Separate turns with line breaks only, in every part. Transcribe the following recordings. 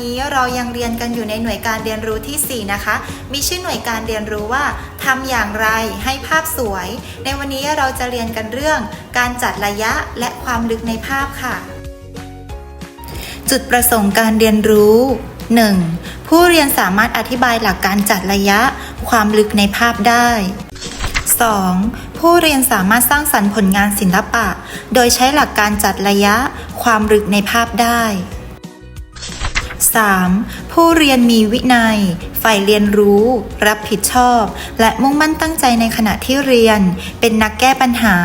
นี้เรายังเรียนกันอยู่ในหน่วยการเรียนรู้ทีสี่ 4 นะคะ มีชื่อหน่วยการเรียนรู้ว่าทำอย่างไรให้ภาพสวย ในวันนี้เราจะเรียนกันเรื่อง การจัดระยะและความลึกในภาพค่ะ จุดประสงค์การเรียนรู้ 1. ผู้เรียนสามารถอธิบายหลักการจัดระยะ ความลึกในภาพได้ 2. ผู้เรียนสามารถสร้างสรรค์ผลงานศิลปะ โดยใช้หลักการจัดระยะ ความลึกในภาพได้ 3. ผู้เรียนมีวินัย ใฝ่เรียนรู้ รับผิดชอบ และมุ่งมั่นตั้งใจในขณะที่เรียน เป็นนักแก้ปัญหา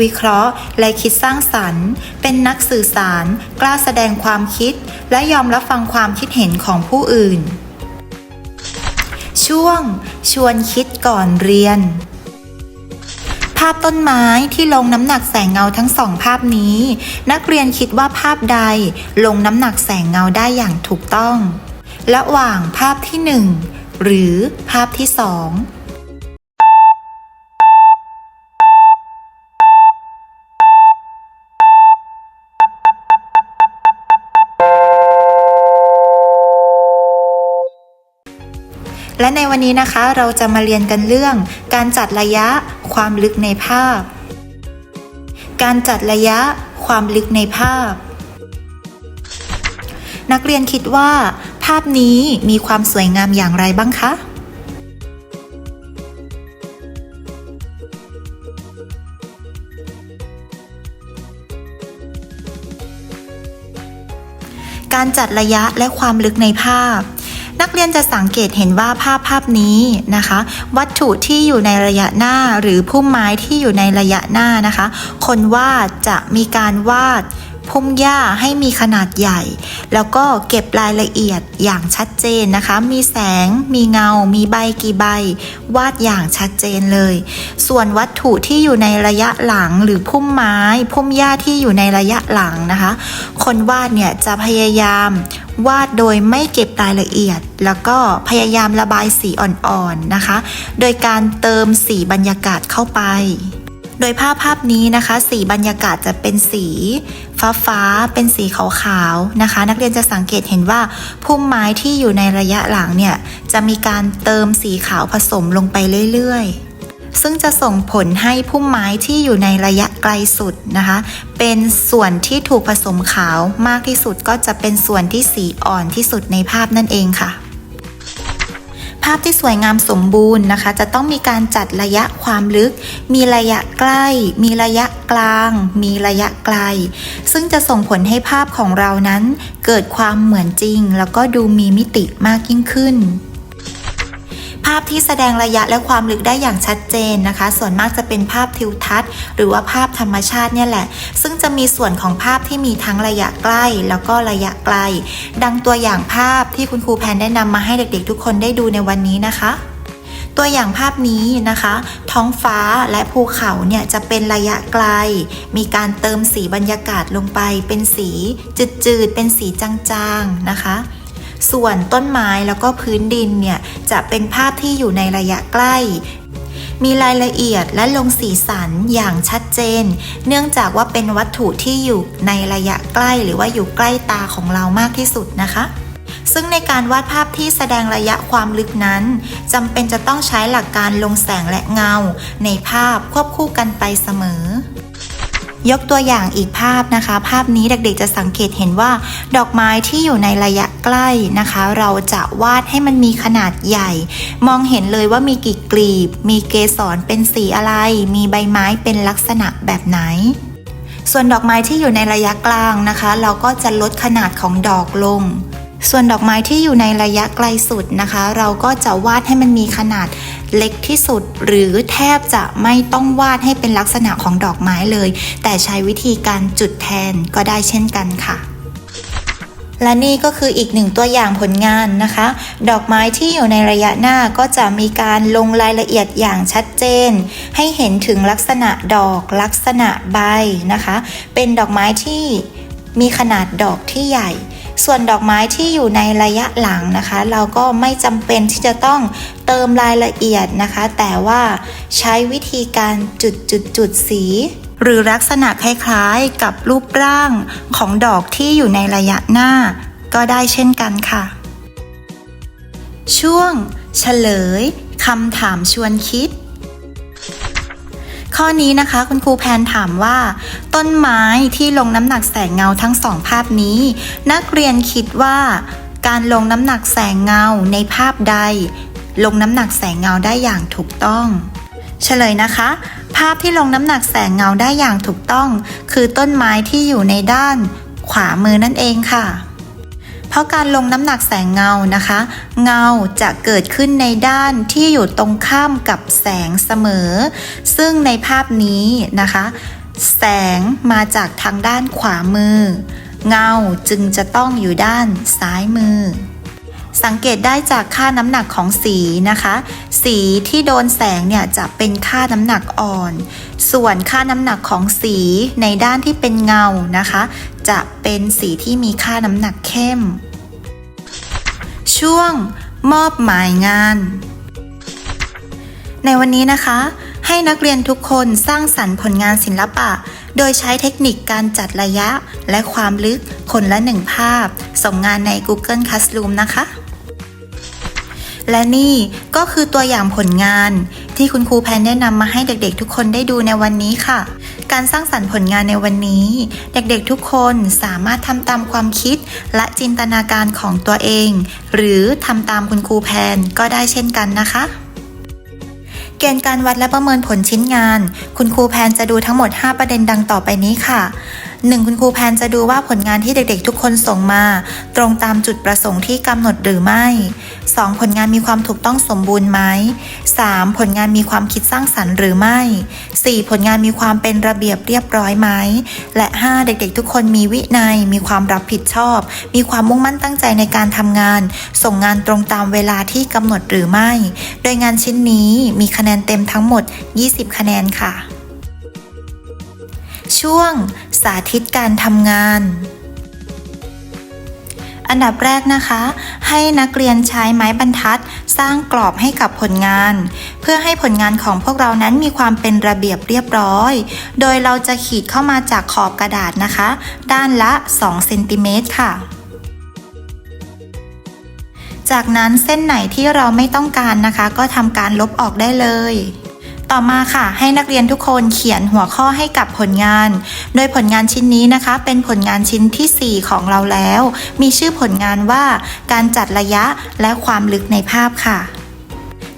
วิเคราะห์ และคิดสร้างสรรค์ เป็นนักสื่อสาร กล้าแสดงความคิด และยอมรับฟังความคิดเห็นของผู้อื่น ช่วง ชวนคิดก่อนเรียน ภาพต้นไม้ที่ลงน้ำหนักแสงเงาทั้งสองภาพนี้ นักเรียนคิดว่าภาพใดลงน้ำหนักแสงเงาได้อย่างถูกต้อง ระหว่างภาพที่ 1 หรือภาพที่ 2 และในวันนี้นะคะเราจะมาเรียนกันเรื่อง การจัดระยะความลึกในภาพ การจัดระยะความลึกในภาพ นักเรียนคิดว่า ภาพนี้มีความสวยงามอย่างไรบ้างคะการจัดระยะและความลึกในภาพ นักเรียนจะสังเกตเห็นว่าภาพภาพนี้นะคะ วัตถุที่อยู่ในระยะหน้าหรือพุ่มไม้ที่อยู่ในระยะหน้านะคะ คนวาดจะมีการวาด พุ่มหญ้าให้มีขนาดใหญ่ แล้วก็เก็บรายละเอียดอย่างชัดเจนนะคะ มีแสง มีเงา มีใบกี่ใบ วาดอย่างชัดเจนเลย ส่วนวัตถุที่อยู่ในระยะหลังหรือพุ่มไม้ พุ่มหญ้าที่อยู่ในระยะหลังนะคะ คนวาดเนี่ยจะพยายามวาดโดยไม่เก็บรายละเอียด แล้วก็พยายามระบายสีอ่อนๆนะคะ โดยการเติมสีบรรยากาศเข้าไป โดยภาพภาพนี้นะคะ สีบรรยากาศจะเป็นสี ฟ้าฟ้าเป็นสีขาวๆนะคะ นักเรียนจะสังเกตเห็นว่าพุ่มไม้ที่อยู่ในระยะหลังเนี่ยจะมีการเติมสีขาวผสมลงไปเรื่อยๆซึ่งจะส่งผลให้พุ่มไม้ที่อยู่ในระยะไกลสุดนะคะ เป็นส่วนที่ถูกผสมขาวมากที่สุดก็จะเป็นส่วนที่สีอ่อนที่สุดในภาพนั่นเองค่ะาพที่สวยงามสมบูรณ์นะคะ จะต้องมีการจัดระยะความลึก มีระยะใกล้ มีระยะกลาง มีระยะไกล ซึ่งจะส่งผลให้ภาพของเรานั้น เกิดความเหมือนจริง แล้วก็ดูมีมิติมากยิ่งขึ้น ภาพที่แสดงระยะและความลึกได้อย่างชัดเจนนะคะ ส่วนมากจะเป็นภาพทิวทัศน์ หรือว่าภาพธรรมชาติเนี่ยแหละ ซึ่งจะมีส่วนของภาพที่มีทั้งระยะใกล้ แล้วก็ระยะไกล ดังตัวอย่างภาพที่คุณครูแพนได้นำมาให้เด็กๆ ทุกคนได้ดูในวันนี้นะคะตัวอย่างภาพนี้นะคะ ท้องฟ้าและภูเขาเนี่ยจะเป็นระยะไกล มีการเติมสีบรรยากาศลงไปเป็นสีจืดๆ เป็นสีจางๆนะคะ ส่วนต้นไม้แล้วก็พื้นดินเนี่ยจะเป็นภาพที่อยู่ในระยะใกล้ มีรายละเอียดและลงสีสันอย่างชัดเจน เนื่องจากว่าเป็นวัตถุที่อยู่ในระยะใกล้ หรือว่าอยู่ใกล้ตาของเรามากที่สุดนะคะซึ่งในการวาดภาพที่แสดงระยะความลึกนั้นจำเป็นจะต้องใช้หลักการลงแสงและเงา ในภาพควบคู่กันไปเสมอ ยกตัวอย่างอีกภาพนะคะ ภาพนี้เด็กๆจะสังเกตเห็นว่า ดอกไม้ที่อยู่ในระยะใกล้นะคะ เราจะวาดให้มันมีขนาดใหญ่ มองเห็นเลยว่ามีกี่กลีบ มีเกสรเป็นสีอะไร มีใบไม้เป็นลักษณะแบบไหนส่วนดอกไม้ที่อยู่ในระยะกลางนะคะ เราก็จะลดขนาดของดอกลง ส่วนดอกไม้ที่อยู่ในระยะไกลสุดนะคะ เราก็จะวาดให้มันมีขนาดเล็กที่สุด หรือแทบจะไม่ต้องวาดให้เป็นลักษณะของดอกไม้เลย แต่ใช้วิธีการจุดแทนก็ได้เช่นกันค่ะและนี่ก็คืออีกหนึ่งตัวอย่างผลงานนะคะ ดอกไม้ที่อยู่ในระยะหน้าก็จะมีการลงรายละเอียดอย่างชัดเจน ให้เห็นถึงลักษณะดอกลักษณะใบนะคะ เป็นดอกไม้ที่มีขนาดดอกที่ใหญ่ ส่วนดอกไม้ที่อยู่ในระยะหลังนะคะ เราก็ไม่จำเป็นที่จะต้องเติมรายละเอียดนะคะ แต่ว่าใช้วิธีการจุดจุดจุดสี หรือลักษณะคล้ายๆ กับรูปร่างของดอกที่อยู่ในระยะหน้า ก็ได้เช่นกันค่ะ ช่วง เฉลยคำถามชวนคิด ข้อนี้นะคะคุณครูแพนถามว่า ต้นไม้ที่ลงน้ำหนักแสงเงาทั้งสองภาพนี้ นักเรียนคิดว่า การลงน้ำหนักแสงเงาในภาพใด ลงน้ำหนักแสงเงาได้อย่างถูกต้อง เฉลยนะคะ ภาพที่ลงน้ำหนักแสงเงาได้อย่างถูกต้อง คือต้นไม้ที่อยู่ในด้านขวามือนั่นเองค่ะ เพราะการลงน้ำหนักแสงเงานะคะ เงาจะเกิดขึ้นในด้านที่อยู่ตรงข้ามกับแสงเสมอ ซึ่งในภาพนี้นะคะ แสงมาจากทางด้านขวามือ เงาจึงจะต้องอยู่ด้านซ้ายมือ สังเกตได้จากค่าน้ำหนักของสีนะคะ สีที่โดนแสงเนี่ยจะเป็นค่าน้ำหนักอ่อน ส่วนค่าน้ำหนักของสีในด้านที่เป็นเงานะคะ จะเป็นสีที่มีค่าน้ำหนักเข้ม ช่วงมอบหมายงาน ในวันนี้นะคะ ให้นักเรียนทุกคนสร้างสรรค์ผลงานศิลปะ โดยใช้เทคนิคการจัดระยะและความลึกคนละหนึ่งภาพ ส่งงานใน Google Classroom นะคะ และนี่ก็คือตัวอย่างผลงาน ที่คุณครูแพนได้นำมาให้เด็กๆ ทุกคนได้ดูในวันนี้ค่ะ การสร้างสรรค์ผลงานในวันนี้ เด็กๆทุกคนสามารถทำตามความคิดและจินตนาการของตัวเอง หรือทำตามคุณครูแพนก็ได้เช่นกันนะคะเกณฑ์การวัดและประเมินผลชิ้นงาน คุณครูแพนจะดูทั้งหมด 5 ประเด็นดังต่อไปนี้ค่ะ 1. คุณครูแพนจะดูว่าผลงานที่เด็กๆ ทุกคนส่งมา ตรงตามจุดประสงค์ที่กำหนดหรือไม่ 2. ผลงานมีความถูกต้องสมบูรณ์ไหม 3. ผลงานมีความคิดสร้างสรรค์หรือไม่ 4. ผลงานมีความเป็นระเบียบเรียบร้อยไหม และ 5. เด็กๆ ทุกคนมีวินัย มีความรับผิดชอบ มีความมุ่งมั่นตั้งใจในการทำงาน ส่งงานตรงตามเวลาที่กำหนดหรือไม่ โดยงานชิ้นนี้มีคะแนนเต็มทั้งหมด 20 คะแนนค่ะ ช่วงสาธิตการทำงาน อันดับแรกนะคะ ให้นักเรียนใช้ไม้บรรทัด สร้างกรอบให้กับผลงาน เพื่อให้ผลงานของพวกเรานั้นมีความเป็นระเบียบเรียบร้อย โดยเราจะขีดเข้ามาจากขอบกระดาษนะคะ ด้านละ 2 เซนติเมตรค่ะจากนั้นเส้นไหนที่เราไม่ต้องการนะคะ ก็ทำการลบออกได้เลย ต่อมาค่ะ ให้นักเรียนทุกคนเขียนหัวข้อให้กับผลงาน โดยผลงานชิ้นนี้นะคะ เป็นผลงานชิ้นทีสี่ 4 ของเราแล้ว มีชื่อผลงานว่าการจัดระยะและความลึกในภาพค่ะ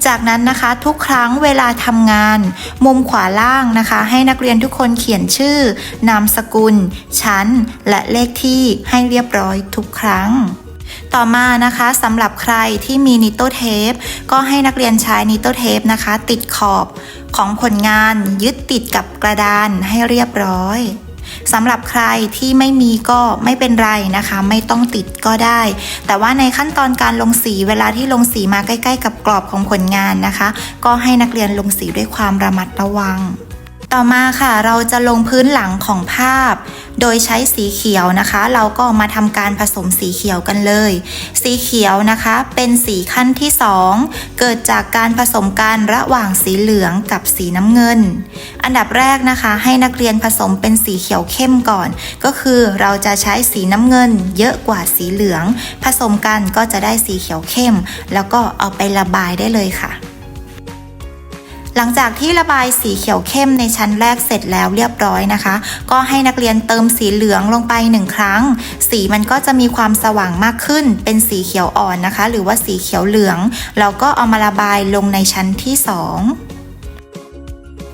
จากนั้นนะคะทุกครั้งเวลาทำงาน มุมขวาล่างนะคะ ให้นักเรียนทุกคนเขียนชื่อ นามสกุล ชั้น และเลขที่ให้เรียบร้อยทุกครั้ง ต่อมานะคะสำหรับใครที่มีนิโตเทปก็ให้นักเรียนใช้นิโตเทปนะคะ ติดขอบของผลงานยึดติดกับกระดานให้เรียบร้อยสำหรับใครที่ไม่มีก็ไม่เป็นไรนะคะ ไม่ต้องติดก็ได้ แต่ว่าในขั้นตอนการลงสีเวลาที่ลงสีมาใกล้ ๆ กับกรอบของผลงานนะคะ ก็ให้นักเรียนลงสีด้วยความระมัดระวัง ต่อมาค่ะเราจะลงพื้นหลังของภาพ โดยใช้สีเขียวนะคะ เราก็มาทำการผสมสีเขียวกันเลย สีเขียวนะคะเป็นสีขั้นที่ 2 เกิดจากการผสมกันระหว่างสีเหลืองกับสีน้ำเงิน อันดับแรกนะคะ ให้นักเรียนผสมเป็นสีเขียวเข้มก่อน ก็คือเราจะใช้สีน้ำเงิน เยอะกว่าสีเหลือง ผสมกันก็จะได้สีเขียวเข้ม แล้วก็เอาไประบายได้เลยค่ะ หลังจากที่ระบายสีเขียวเข้มในชั้นแรกเสร็จแล้วเรียบร้อยนะคะ ก็ให้นักเรียนเติมสีเหลืองลงไปหนึ่งครั้ง สีมันก็จะมีความสว่างมากขึ้น เป็นสีเขียวอ่อนนะคะ หรือว่าสีเขียวเหลือง เราก็เอามาระบายลงในชั้นที่สอง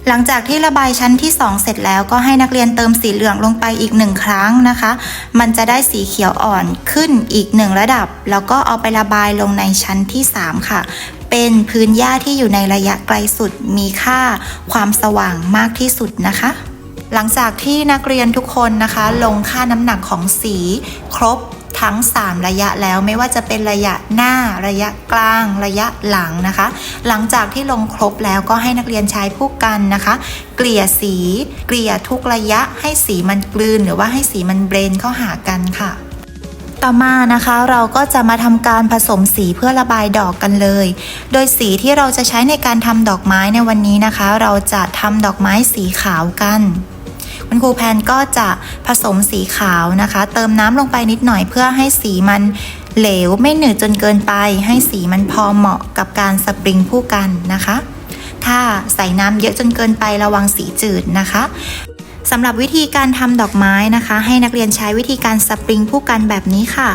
หลังจากที่ระบายชั้นที่ 2 เสร็จแล้วก็ให้นักเรียนเติมสีเหลืองลงไปอีกหนึ่งครั้งนะคะ มันจะได้สีเขียวอ่อนขึ้นอีกหนึ่งระดับ แล้วก็เอาไประบายลงในชั้นที่ 3 ค่ะ เป็นพื้นหญ้าที่อยู่ในระยะไกลสุดมีค่าความสว่างมากที่สุดนะคะ หลังจากที่นักเรียนทุกคนนะคะ ลงค่าน้ำหนักของสีครบทั้ง 3 ระยะแล้วไม่ว่าจะเป็นระยะหน้าระยะกลาง ระยะหลังนะคะ หลังจากที่ลงครบแล้วก็ให้นักเรียนใช้ผู้กันนะคะ เกลี่ยสี เกลี่ยทุกระยะให้สีมันกลืนหรือว่าให้สีมันเบรนเข้าหากันค่ะ ต่อมานะคะเราก็จะมาทำการผสมสีเพื่อระบายดอกกันเลย โดยสีที่เราจะใช้ในการทำดอกไม้ในวันนี้นะคะ เราจะทำดอกไม้สีขาวกันคุณครูแพนก็จะผสมสีขาวนะคะ เติมน้ำลงไปนิดหน่อยเพื่อให้สีมันเหลวไม่หนืดจนเกินไป ให้สีมันพอเหมาะกับการสปริงผู้กันนะคะ ถ้าใส่น้ำเยอะจนเกินไประวังสีจืดนะคะ สำหรับวิธีการทำดอกไม้นะคะ ให้นักเรียนใช้วิธีการสปริงผู้กันแบบนี้ค่ะ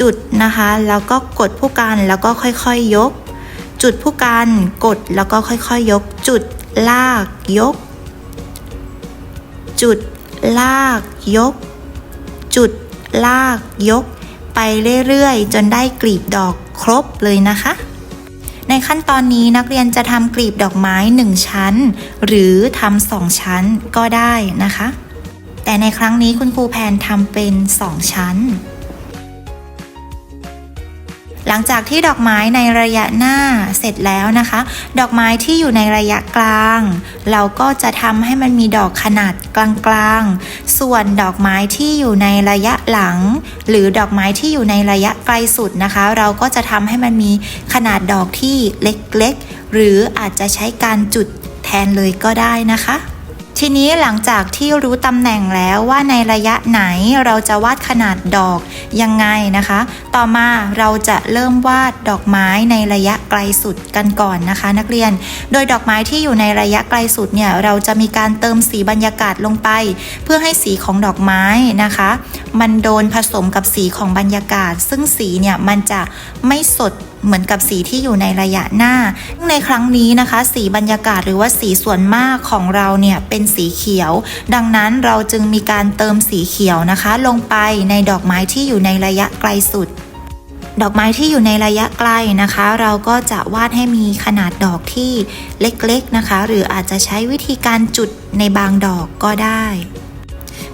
จุดนะคะ แล้วก็กดผู้กันแล้วก็ค่อยๆยกจุดผู้กันกดแล้วก็ค่อยๆยก จุดลากยก จุดลากยก จุดลากยก ไปเรื่อยๆ จนได้กลีบดอกครบเลยนะคะ ในขั้นตอนนี้นักเรียนจะทำกลีบดอกไม้ 1 ชั้น หรือทำสองชั้นก็ได้นะคะ แต่ในครั้งนี้คุณครูแพนทำเป็น 2 ชั้น หลังจากที่ดอกไม้ในระยะหน้าเสร็จแล้วนะคะ ดอกไม้ที่อยู่ในระยะกลาง เราก็จะทำให้มันมีดอกขนาดกลางๆ ส่วนดอกไม้ที่อยู่ในระยะหลัง หรือดอกไม้ที่อยู่ในระยะไกลสุดนะคะ เราก็จะทำให้มันมีขนาดดอกที่เล็กๆ หรืออาจจะใช้การจุดแทนเลยก็ได้นะคะ ทีนี้หลังจากที่รู้ตำแหน่งแล้วว่าในระยะไหนเราจะวาดขนาดดอกยังไงนะคะ ต่อมาเราจะเริ่มวาดดอกไม้ในระยะไกลสุดกันก่อนนะคะ นักเรียน โดยดอกไม้ที่อยู่ในระยะไกลสุดเนี่ยเราจะมีการเติมสีบรรยากาศลงไป เพื่อให้สีของดอกไม้นะคะ มันโดนผสมกับสีของบรรยากาศ ซึ่งสีเนี่ยมันจะไม่สด เหมือนกับสีที่อยู่ในระยะหน้า ในครั้งนี้นะคะ สีบรรยากาศหรือว่าสีส่วนมากของเราเนี่ยเป็นสีเขียว ดังนั้นเราจึงมีการเติมสีเขียวนะคะ ลงไปในดอกไม้ที่อยู่ในระยะไกลสุดดอกไม้ที่อยู่ในระยะไกลนะคะ เราก็จะวาดให้มีขนาดดอกที่เล็กๆนะคะ หรืออาจจะใช้วิธีการจุดในบางดอกก็ได้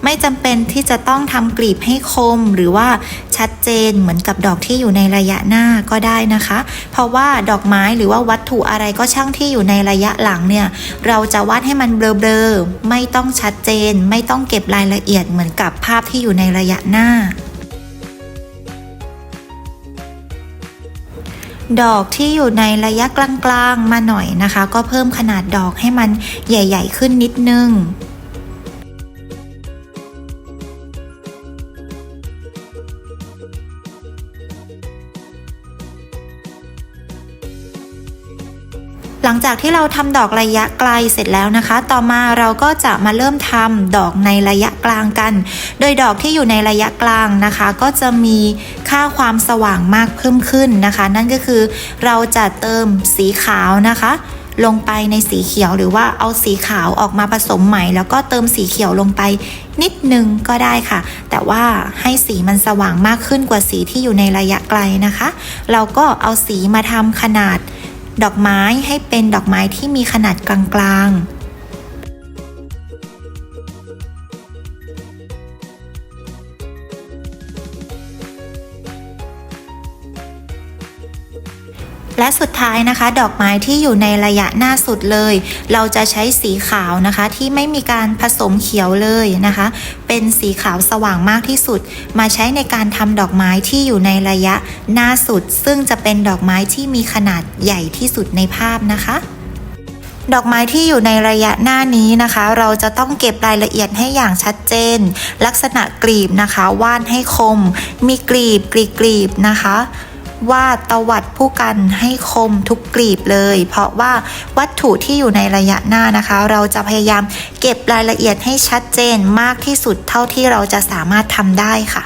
ไม่จำเป็นที่จะต้องทำกลีบให้คมหรือว่าชัดเจนเหมือนกับดอกที่อยู่ในระยะหน้าก็ได้นะคะ เพราะว่าดอกไม้หรือว่าวัตถุอะไรก็ช่างที่อยู่ในระยะหลังเนี่ย เราจะวาดให้มันเบลอๆไม่ต้องชัดเจน ไม่ต้องเก็บรายละเอียดเหมือนกับภาพที่อยู่ในระยะหน้าดอกที่อยู่ในระยะกลางๆมาหน่อยนะคะ ก็เพิ่มขนาดดอกให้มันใหญ่ ๆ ขึ้นนิดนึง หลังจากที่เราทำดอกระยะไกลเสร็จแล้วนะคะ ต่อมาเราก็จะมาเริ่มทำดอกในระยะกลางกัน โดยดอกที่อยู่ในระยะกลางนะคะ ก็จะมีค่าความสว่างมากเพิ่มขึ้นนะคะ นั่นก็คือเราจะเติมสีขาวนะคะลงไปในสีเขียวหรือว่าเอาสีขาวออกมาผสมใหม่ แล้วก็เติมสีเขียวลงไปนิดนึงก็ได้ค่ะ แต่ว่าให้สีมันสว่างมากขึ้นกว่าสีที่อยู่ในระยะไกลนะคะ เราก็เอาสีมาทำขนาด ดอกไม้ให้เป็นดอกไม้ที่มีขนาดกลาง และสุดท้ายนะคะ ดอกไม้ที่อยู่ในระยะหน้าสุดเลย เราจะใช้สีขาวนะคะ ที่ไม่มีการผสมเขียวเลยนะคะ เป็นสีขาวสว่างมากที่สุด มาใช้ในการทำดอกไม้ที่อยู่ในระยะหน้าสุด ซึ่งจะเป็นดอกไม้ที่มีขนาดใหญ่ที่สุดในภาพนะคะดอกไม้ที่อยู่ในระยะหน้านี้นะคะ เราจะต้องเก็บรายละเอียดให้อย่างชัดเจน ลักษณะกลีบนะคะวาดให้คม มีกลีบกลีบกลีบนะคะ ว่าตวัดผู้กันให้คมทุกกลีบเลย เพราะว่าวัตถุที่อยู่ในระยะหน้านะคะ เราจะพยายามเก็บรายละเอียดให้ชัดเจนมากที่สุดเท่าที่เราจะสามารถทำได้ค่ะ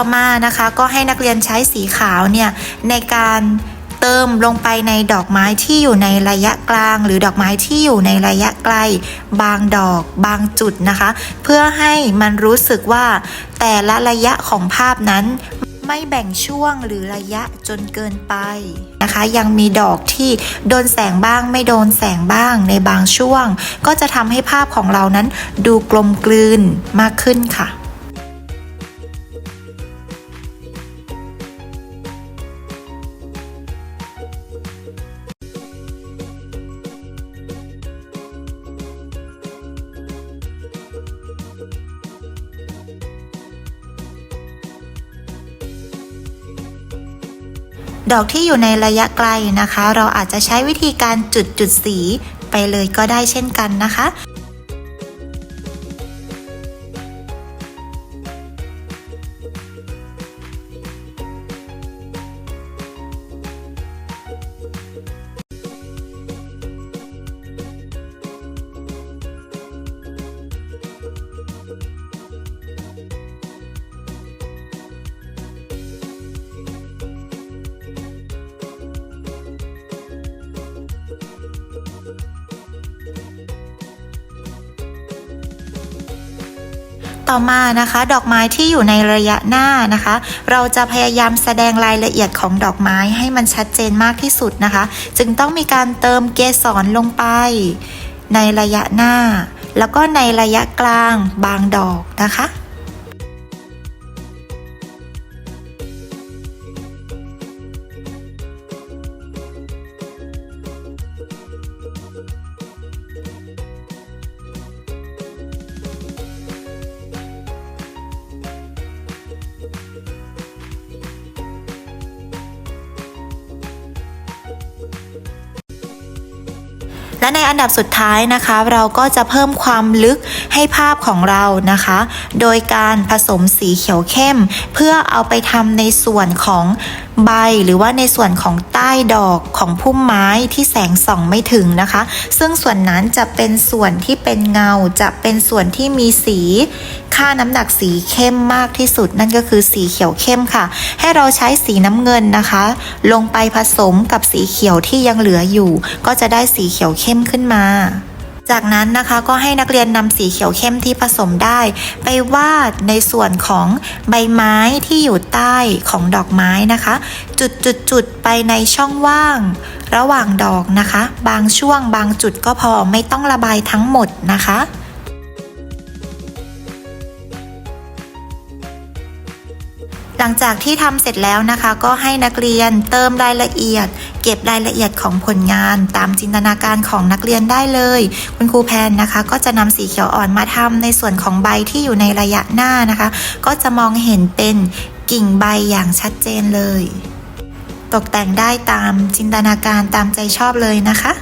อมานะคะก็ให้นักเรียนใช้สีขาวเนี่ยในการเติมลงไปในดอกไม้ที่อยู่ในระยะกลาง หรือดอกไม้ที่อยู่ในระยะไกล บางดอกบางจุดนะคะ เพื่อให้มันรู้สึกว่าแต่ละระยะของภาพนั้นไม่แบ่งช่วงหรือระยะจนเกินไปนะคะ ยังมีดอกที่โดนแสงบ้างไม่โดนแสงบ้างในบางช่วง ก็จะทำให้ภาพของเรานั้นดูกลมกลืนมากขึ้นค่ะ ดอกที่อยู่ในระยะไกลนะคะ เราอาจจะใช้วิธีการจุดจุดสีไปเลยก็ได้เช่นกันนะคะ ต่อมานะคะ ดอกไม้ที่อยู่ในระยะหน้านะคะ เราจะพยายามแสดงรายละเอียดของดอกไม้ให้มันชัดเจนมากที่สุดนะคะ จึงต้องมีการเติมเกสรลงไป ในระยะหน้า แล้วก็ในระยะกลางบางดอกนะคะ ในอันดับสุดท้ายนะคะ เราก็จะเพิ่มความลึกให้ภาพของเรานะคะ โดยการผสมสีเขียวเข้ม เพื่อเอาไปทำในส่วนของใบหรือว่าในส่วนของใต้ดอกของพุ่มไม้ที่แสงส่องไม่ถึงนะคะ ซึ่งส่วนนั้นจะเป็นส่วนที่เป็นเงาจะเป็นส่วนที่มีสี ค่าน้ำหนักสีเข้มมากที่สุด นั่นก็คือสีเขียวเข้มค่ะ ให้เราใช้สีน้ำเงินนะคะ ลงไปผสมกับสีเขียวที่ยังเหลืออยู่ ก็จะได้สีเขียวเข้มขึ้นมาจากนั้นนะคะก็ให้นักเรียนนำสีเขียวเข้มที่ผสมได้ ไปวาดในส่วนของใบไม้ที่อยู่ใต้ของดอกไม้นะคะ จุดจุดจุดๆๆไปในช่องว่าง ระหว่างดอกนะคะ บางช่วงบางจุดก็พอไม่ต้องระบายทั้งหมดนะคะ หลังจากที่ทำเสร็จแล้วนะคะ ก็ให้นักเรียนเติมรายละเอียด เก็บรายละเอียดของผลงาน ตามจินตนาการของนักเรียนได้เลย คุณครูแพนนะคะ ก็จะนำสีเขียวอ่อนมาทำในส่วนของใบที่อยู่ในระยะหน้านะคะ ก็จะมองเห็นเป็นกิ่งใบอย่างชัดเจนเลย ตกแต่งได้ตามจินตนาการตามใจชอบเลยนะคะ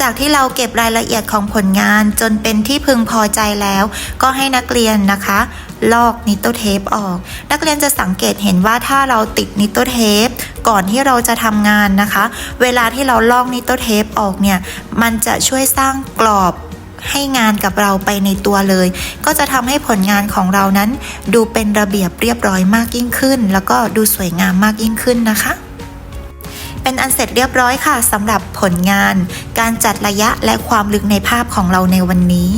จากที่เราเก็บรายละเอียดของผลงานจนเป็นที่พึงพอใจแล้ว ก็ให้นักเรียนนะคะ ลอกนิโตเทปออก นักเรียนจะสังเกตเห็นว่าถ้าเราติดนิโตเทปก่อนที่เราจะทำงานนะคะ เวลาที่เราลอกนิโตเทปออกเนี่ย มันจะช่วยสร้างกรอบให้งานกับเราไปในตัวเลย ก็จะทำให้ผลงานของเรานั้น ดูเป็นระเบียบเรียบร้อยมากยิ่งขึ้น แล้วก็ดูสวยงามมากยิ่งขึ้นนะคะ เป็นอันเสร็จเรียบร้อยค่ะสำหรับผลงาน การจัดระยะและความลึกในภาพของเราในวันนี้